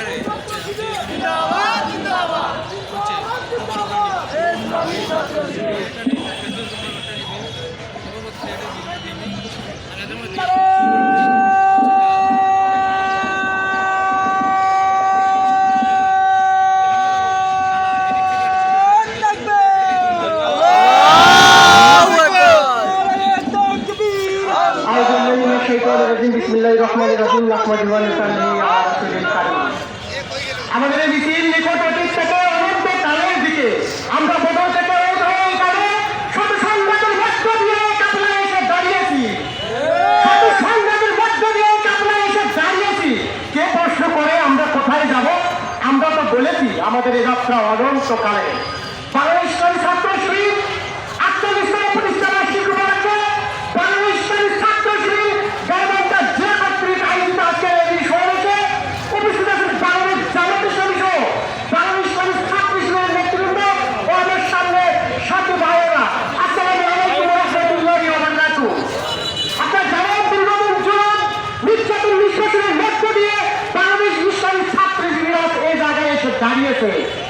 Madrid. Mohammad Rabiul Ahmad আমাদের এই মিছিল নিকট অতীত থেকে অনন্ত কালের দিকে আমরা থেকে কোথায় আমরা তো বলেছি, আমাদের এই যাত্রা অনন্তকালে। বাংলাদেশ ছাত্র carinha feia.